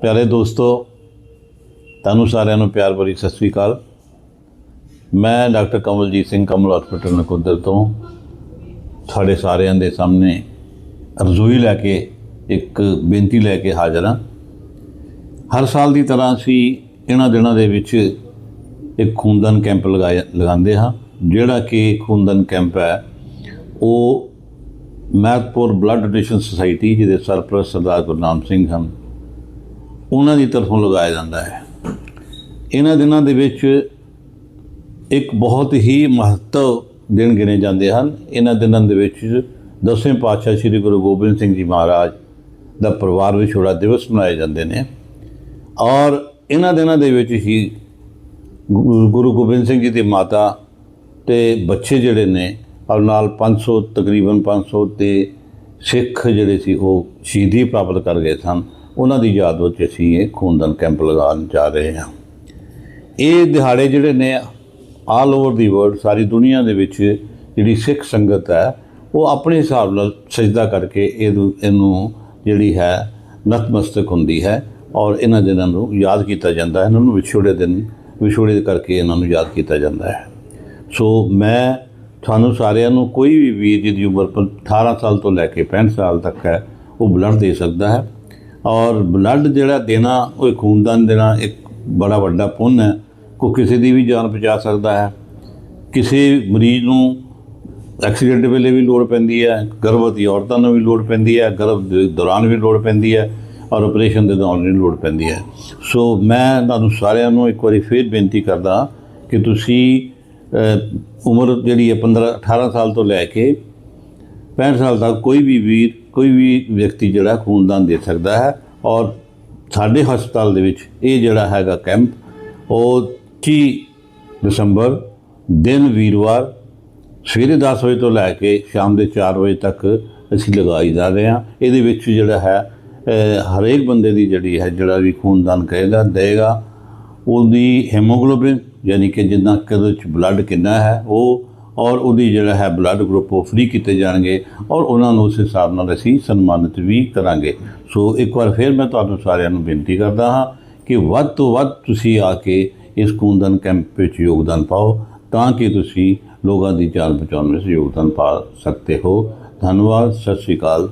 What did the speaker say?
ਪਿਆਰੇ ਦੋਸਤੋ, ਤੁਹਾਨੂੰ ਸਾਰਿਆਂ ਨੂੰ ਪਿਆਰ ਭਰੀ ਸਤਿ ਸ੍ਰੀ ਅਕਾਲ। ਮੈਂ ਡਾਕਟਰ ਕਮਲਜੀਤ ਸਿੰਘ ਕਮਲ ਹਸਪੀਟਲ ਨਕੋਦਰ ਤੋਂ ਤੁਹਾਡੇ ਸਾਰਿਆਂ ਦੇ ਸਾਹਮਣੇ ਅਰਜ਼ੋਈ ਲੈ ਕੇ, ਇੱਕ ਬੇਨਤੀ ਲੈ ਕੇ ਹਾਜ਼ਰ ਹਾਂ। ਹਰ ਸਾਲ ਦੀ ਤਰ੍ਹਾਂ ਅਸੀਂ ਇਹਨਾਂ ਦਿਨਾਂ ਦੇ ਵਿੱਚ ਇੱਕ ਖੂਨਦਾਨ ਕੈਂਪ ਲਗਾਇਆ, ਲਗਾਉਂਦੇ ਹਾਂ। ਜਿਹੜਾ ਕਿ ਖੂਨਦਾਨ ਕੈਂਪ ਹੈ, ਉਹ ਮਹਿਤਪੁਰ ਬਲੱਡ ਡੋਨੇਸ਼ਨ ਸੁਸਾਇਟੀ, ਜਿਹਦੇ ਸਰਪ੍ਰਸਤ ਸਰਦਾਰ ਗੁਰਨਾਮ ਸਿੰਘ ਹਨ ਉਹਨਾਂ ਦੀ ਤਰਫੋਂ ਲਗਾਇਆ ਜਾਂਦਾ ਹੈ। ਇਹਨਾਂ ਦਿਨਾਂ ਦੇ ਵਿੱਚ ਇੱਕ ਬਹੁਤ ਹੀ ਮਹੱਤਵ ਦਿਨ ਗਿਣੇ ਜਾਂਦੇ ਹਨ। ਇਹਨਾਂ ਦਿਨਾਂ ਦੇ ਵਿੱਚ ਦਸਵੇਂ ਪਾਤਸ਼ਾਹ ਸ੍ਰੀ ਗੁਰੂ ਗੋਬਿੰਦ ਸਿੰਘ ਜੀ ਮਹਾਰਾਜ ਦਾ ਪਰਿਵਾਰ ਵਿਛੋੜਾ ਦਿਵਸ ਮਨਾਏ ਜਾਂਦੇ ਨੇ ਔਰ ਇਹਨਾਂ ਦਿਨਾਂ ਦੇ ਵਿੱਚ ਹੀ ਗੁਰੂ ਗੁਰੂ ਗੋਬਿੰਦ ਸਿੰਘ ਜੀ ਦੀ ਮਾਤਾ ਤੇ ਬੱਚੇ ਜਿਹੜੇ ਨੇ, ਔਰ ਨਾਲ 500 ਤਕਰੀਬਨ 500 ਤੇ ਸਿੱਖ ਜਿਹੜੇ ਸੀ ਉਹ ਸ਼ਹੀਦੀ ਪ੍ਰਾਪਤ ਕਰ ਗਏ ਸਨ। ਉਹਨਾਂ ਦੀ ਯਾਦ ਵਿੱਚ ਅਸੀਂ ਇਹ ਖੂਨਦਾਨ ਕੈਂਪ ਲਗਾਉਣ ਜਾ ਰਹੇ ਹਾਂ। ਇਹ ਦਿਹਾੜੇ ਜਿਹੜੇ ਨੇ ਆਲ ਓਵਰ ਦੀ ਵਰਲਡ ਸਾਰੀ ਦੁਨੀਆ ਦੇ ਵਿੱਚ ਜਿਹੜੀ ਸਿੱਖ ਸੰਗਤ ਹੈ, ਉਹ ਆਪਣੇ ਹਿਸਾਬ ਨਾਲ ਸਜਦਾ ਕਰਕੇ ਇਹਨੂੰ ਇਹਨੂੰ ਜਿਹੜੀ ਹੈ, ਨਤਮਸਤਕ ਹੁੰਦੀ ਹੈ ਔਰ ਇਹਨਾਂ ਦਿਨਾਂ ਨੂੰ ਯਾਦ ਕੀਤਾ ਜਾਂਦਾ ਹੈ। ਇਹਨਾਂ ਨੂੰ ਵਿਛੋੜੇ ਦਿਨ, ਵਿਛੋੜੇ ਕਰਕੇ ਇਹਨਾਂ ਨੂੰ ਯਾਦ ਕੀਤਾ ਜਾਂਦਾ ਹੈ। ਸੋ ਮੈਂ ਤੁਹਾਨੂੰ ਸਾਰਿਆਂ ਨੂੰ ਕੋਈ ਵੀ ਵੀਰ ਜਿਹਦੀ ਉਮਰ ਪ- 18 ਸਾਲ ਤੋਂ ਲੈ ਕੇ 65 ਸਾਲ ਤੱਕ ਹੈ, ਉਹ ਬਲੱਡ ਦੇ ਸਕਦਾ ਹੈ। ਔਰ ਬਲੱਡ ਜਿਹੜਾ ਦੇਣਾ, ਉਹ ਖੂਨਦਾਨ ਦੇਣਾ ਇੱਕ ਬੜਾ ਵੱਡਾ ਪੁੰਨ ਹੈ। ਕੋ ਕਿਸੇ ਦੀ ਵੀ ਜਾਨ ਬਚਾ ਸਕਦਾ ਹੈ। ਕਿਸੇ ਮਰੀਜ਼ ਨੂੰ ਐਕਸੀਡੈਂਟ ਵੇਲੇ ਵੀ ਲੋੜ ਪੈਂਦੀ ਹੈ, ਗਰਭਵਤੀ ਔਰਤਾਂ ਨੂੰ ਵੀ ਲੋੜ ਪੈਂਦੀ ਹੈ, ਗਰਭ ਦੇ ਦੌਰਾਨ ਵੀ ਲੋੜ ਪੈਂਦੀ ਹੈ ਔਰ ਆਪਰੇਸ਼ਨ ਦੇ ਦੌਰਾਨ ਵੀ ਲੋੜ ਪੈਂਦੀ ਹੈ। ਸੋ ਮੈਂ ਤੁਹਾਨੂੰ ਸਾਰਿਆਂ ਨੂੰ ਇੱਕ ਵਾਰੀ ਫੇਰ ਬੇਨਤੀ ਕਰਦਾ ਕਿ ਤੁਸੀਂ ਉਮਰ ਜਿਹੜੀ ਹੈ 15 18 ਸਾਲ ਤੋਂ ਲੈ ਕੇ 65 ਸਾਲ ਤੱਕ ਕੋਈ ਵੀ ਵੀਰ ਕੋਈ ਵੀ ਵਿਅਕਤੀ ਜਿਹੜਾ ਖੂਨਦਾਨ ਦੇ ਸਕਦਾ ਹੈ ਔਰ ਸਾਡੇ ਹਸਪਤਾਲ ਦੇ ਵਿੱਚ ਇਹ ਜਿਹੜਾ ਹੈਗਾ ਕੈਂਪ, ਉਹ 30 ਦਸੰਬਰ ਦਿਨ ਵੀਰਵਾਰ ਸਵੇਰੇ 10 ਵਜੇ ਤੋਂ ਲੈ ਕੇ ਸ਼ਾਮ ਦੇ 4 ਵਜੇ ਤੱਕ ਅਸੀਂ ਲਗਾਈ ਜਾ ਰਹੇ ਹਾਂ। ਇਹਦੇ ਵਿੱਚ ਜਿਹੜਾ ਹੈ ਹਰੇਕ ਬੰਦੇ ਦੀ ਜਿਹੜੀ ਹੈ, ਜਿਹੜਾ ਵੀ ਖੂਨਦਾਨ ਕਰੇਗਾ, ਦੇਗਾ, ਉਹਦੀ ਹੈਮੋਗਲੋਬਿਨ, ਯਾਨੀ ਕਿ ਜਿੰਨਾ ਕਿ ਉਹਦੇ ਵਿੱਚ ਬਲੱਡ ਕਿੰਨਾ ਹੈ, ਉਹ ਔਰ ਉਹਦੀ ਜਿਹੜਾ ਹੈ ਬਲੱਡ ਗਰੁੱਪ ਉਹ ਫ੍ਰੀ ਕੀਤੇ ਜਾਣਗੇ ਔਰ ਉਹਨਾਂ ਨੂੰ ਉਸ ਹਿਸਾਬ ਨਾਲ ਅਸੀਂ ਸਨਮਾਨਿਤ ਵੀ ਕਰਾਂਗੇ। ਸੋ ਇੱਕ ਵਾਰ ਫਿਰ ਮੈਂ ਤੁਹਾਨੂੰ ਸਾਰਿਆਂ ਨੂੰ ਬੇਨਤੀ ਕਰਦਾ ਹਾਂ ਕਿ ਵੱਧ ਤੋਂ ਵੱਧ ਤੁਸੀਂ ਆ ਕੇ ਇਸ ਖੂਨਦਾਨ ਕੈਂਪ ਵਿੱਚ ਯੋਗਦਾਨ ਪਾਓ ਤਾਂ ਕਿ ਤੁਸੀਂ ਲੋਕਾਂ ਦੀ ਜਾਨ ਬਚਾਉਣ ਵਿੱਚ ਯੋਗਦਾਨ ਪਾ ਸਕਦੇ ਹੋ। ਧੰਨਵਾਦ, ਸਤਿ ਸ਼੍ਰੀ ਅਕਾਲ।